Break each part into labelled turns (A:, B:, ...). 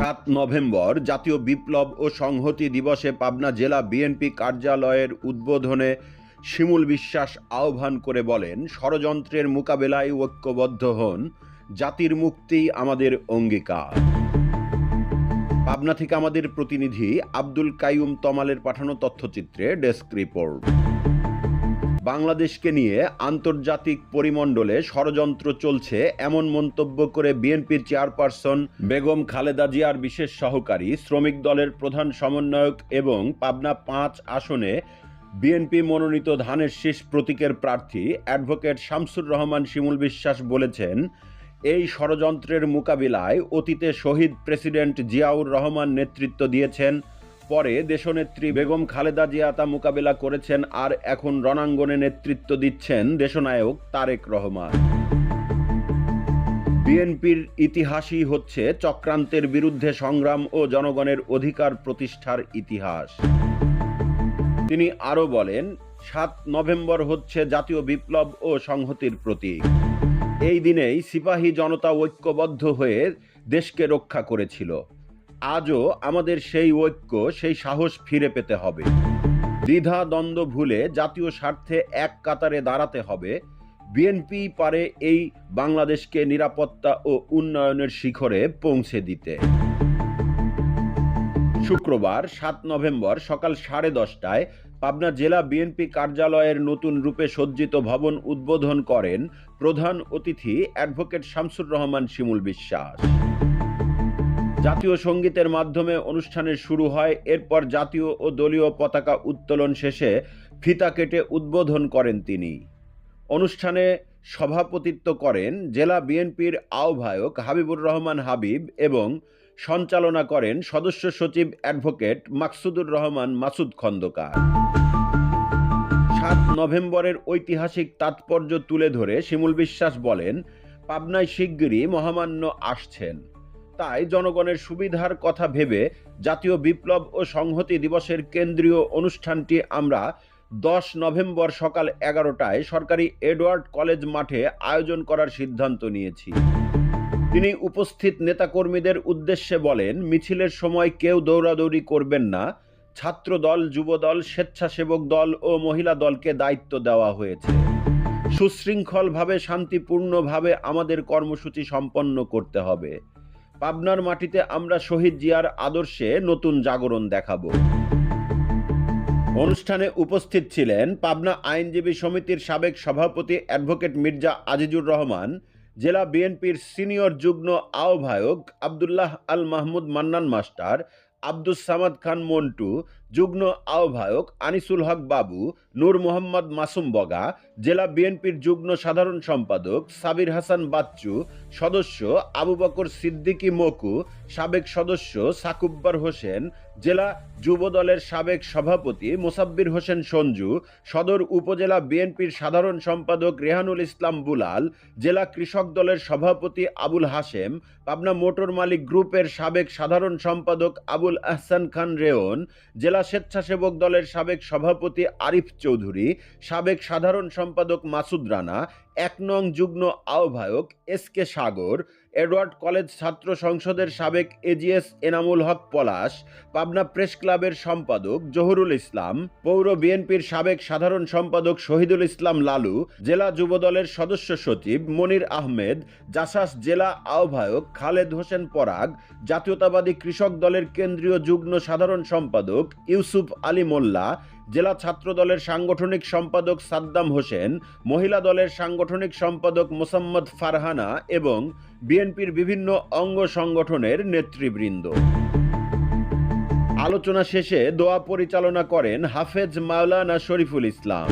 A: সাত নভেম্বর জাতীয় বিপ্লব ও সংহতি দিবসে পাবনা জেলা বিএনপি কার্যালয়ের উদ্বোধনে শিমুল বিশ্বাস আহ্বান করে বলেন, ষড়যন্ত্রের মোকাবেলায় ঐক্যবদ্ধ হন, জাতির মুক্তিই আমাদের অঙ্গীকার। পাবনা থেকে আমাদের প্রতিনিধি আব্দুল কাইয়ুম তমালের পাঠানো তথ্যচিত্রে ডেস্ক রিপোর্ট। বাংলাদেশকে নিয়ে আন্তর্জাতিক পরিমণ্ডলে ষড়যন্ত্র চলছে এমন মন্তব্য করে বিএনপির চেয়ারপারসন বেগম খালেদা জিয়ার বিশেষ সহকারী, শ্রমিক দলের প্রধান সমন্বয়ক এবং পাবনা পাঁচ আসনে বিএনপি মনোনীত ধানের শীষ প্রতীকের প্রার্থী অ্যাডভোকেট শামসুর রহমান শিমুল বিশ্বাস বলেছেন, এই ষড়যন্ত্রের মোকাবিলায় অতীতে শহীদ প্রেসিডেন্ট জিয়াউর রহমান নেতৃত্ব দিয়েছেন পরে দেশনেত্রী বেগম খালেদা জিয়া তা মোকাবেলা করেছেন আর এখন রণাঙ্গনে নেতৃত্ব দিচ্ছেন দেশনায়ক তারেক রহমান। বিএনপির ইতিহাসই হচ্ছে চক্রান্তের বিরুদ্ধে সংগ্রাম ও জনগণের অধিকার প্রতিষ্ঠার ইতিহাস। তিনি আরও বলেন, সাত নভেম্বর হচ্ছে জাতীয় বিপ্লব ও সংহতির প্রতীক। এই দিনেই সিপাহী জনতা ঐক্যবদ্ধ হয়ে দেশকে রক্ষা করেছিল। আজও আমাদের সেই ঐক্য, সেই সাহস ফিরে পেতে হবে। দ্বিধা দ্বন্দ্ব ভুলে জাতীয় স্বার্থে এক কাতারে দাঁড়াতে হবে। বিএনপি পারে এই বাংলাদেশকে নিরাপত্তা ও উন্নয়নের শিখরে পৌঁছে দিতে। শুক্রবার, সাত নভেম্বর সকাল সাড়ে দশটায় পাবনা জেলা বিএনপি কার্যালয়ের নতুন রূপে সজ্জিত ভবন উদ্বোধন করেন প্রধান অতিথি অ্যাডভোকেট শামসুর রহমান শিমুল বিশ্বাস। জাতীয় সঙ্গীতের মাধ্যমে অনুষ্ঠানের শুরু হয়, এরপর জাতীয় ও দলীয় পতাকা উত্তোলন শেষে ফিতা কেটে উদ্বোধন করেন তিনি। অনুষ্ঠানে সভাপতিত্ব করেন জেলা বিএনপির আহ্বায়ক হাবিবুর রহমান হাবিব এবং সঞ্চালনা করেন সদস্য সচিব অ্যাডভোকেট মাকসুদুর রহমান মাসুদ খন্দকার। সাত নভেম্বরের ঐতিহাসিক তাৎপর্য তুলে ধরে শিমুল বিশ্বাস বলেন, পাবনায় শিগগিরই মহামান্য আসছেন। তাই জনগণের সুবিধার কথা ভেবে জাতীয় বিপ্লব ও সংহতি দিবসের কেন্দ্রীয় অনুষ্ঠানটি আমরা দশ নভেম্বর সকাল এগারোটায় সরকারি এডওয়ার্ড কলেজ মাঠে আয়োজন করার সিদ্ধান্ত নিয়েছি। তিনি উপস্থিত নেতাকর্মীদের উদ্দেশ্যে বলেন, মিছিলের সময় কেউ দৌড়াদৌড়ি করবেন না। ছাত্র দল যুবদল, স্বেচ্ছাসেবক দল ও মহিলা দলকে দায়িত্ব দেওয়া হয়েছে। সুশৃঙ্খলভাবে, শান্তিপূর্ণভাবে আমাদের কর্মসূচি সম্পন্ন করতে হবে। পাবনার মাটিতে আমরা শহীদ জিয়ার আদর্শে নতুন জাগরণ দেখাব। অনুষ্ঠানে উপস্থিত ছিলেন পাবনা আইনজীবী সমিতির সাবেক সভাপতি অ্যাডভোকেট মির্জা আজিজুর রহমান, জেলা বিএনপির সিনিয়র যুগ্ম আহ্বায়ক আবদুল্লাহ আল মাহমুদ মান্নান মাস্টার, আব্দুস সামাদ খান মন্টু যুগ্ম আহ্বায়ক আনিসুল হক বাবু, নূর মোহাম্মদ মাসুম বগা, জেলা বিএনপির যুগ্ম সাধারণ সম্পাদক সাবির হাসান বাচ্চু, সদস্য আবু বকর সিদ্দিকী মকু, সাবেক সদস্য সাকুব্বার হোসেন, জেলা যুব দলের সাবেক সভাপতি মোসাব্বির হোসেন সঞ্জু, সদর উপজেলা বিএনপির সাধারণ সম্পাদক রেহানুল ইসলাম বুলাল, জেলা কৃষক দলের সভাপতি আবুল হাশেম, পাবনা মোটর মালিক গ্রুপের সাবেক সাধারণ সম্পাদক আবুল আহসান খান রেওন, জেলা স্বেচ্ছাসেবক দলের সাবেক সভাপতি আরিফ চৌধুরী সাবেক সাধারণ সম্পাদক মাসুদ রানা এক নং যুগ্ম আহ্বায়ক S K Sagar, Edward college ছাত্র সংসদের সাবেক এজিএস এনামুল হক পলাশ, পাবনা প্রেস ক্লাবের সম্পাদক জহুরুল ইসলাম, পৌর বিএনপির সাবেক সাধারণ সম্পাদক শহীদুল ইসলাম লালু, জেলা যুবদলের সদস্য সচিব মনির আহমেদ, জাসাস জেলা আহ্বায়ক খালেদ হোসেন পরাগ, জাতীয়তাবাদী কৃষক দলের কেন্দ্রীয় যুগ্ম সাধারণ সম্পাদক ইউসুফ আলী মোল্লা জেলা ছাত্র দলের সাংগঠনিক সম্পাদক সাদ্দাম হোসেন, মহিলা দলের সাংগঠনিক সম্পাদক মোসাম্মদ ফারহানা এবং বিএনপির বিভিন্ন অঙ্গ সংগঠনের নেতৃবৃন্দ। আলোচনা শেষে দোয়া পরিচালনা করেন হাফেজ মাওলানা শরীফুল ইসলাম।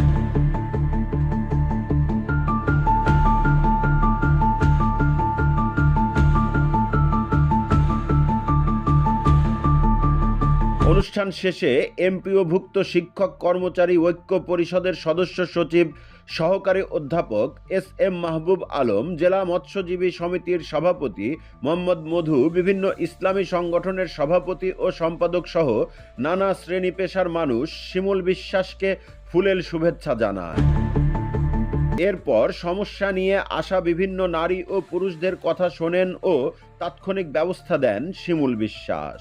A: অনুষ্ঠান শেষে এমপিওভুক্ত শিক্ষক কর্মচারী ঐক্য পরিষদের সদস্য সচিব, সহকারী অধ্যাপক এস এম মাহবুব আলম, জেলা মৎস্যজীবী সমিতির সভাপতি মোহাম্মদ মধু, বিভিন্ন ইসলামী সংগঠনের সভাপতি ও সম্পাদক সহ নানা শ্রেণি পেশার মানুষ শিমুল বিশ্বাসকে ফুলেল শুভেচ্ছা জানায়। এরপর সমস্যা নিয়ে আসা বিভিন্ন নারী ও পুরুষদের কথা শোনেন ও তাৎক্ষণিক ব্যবস্থা দেন শিমুল বিশ্বাস।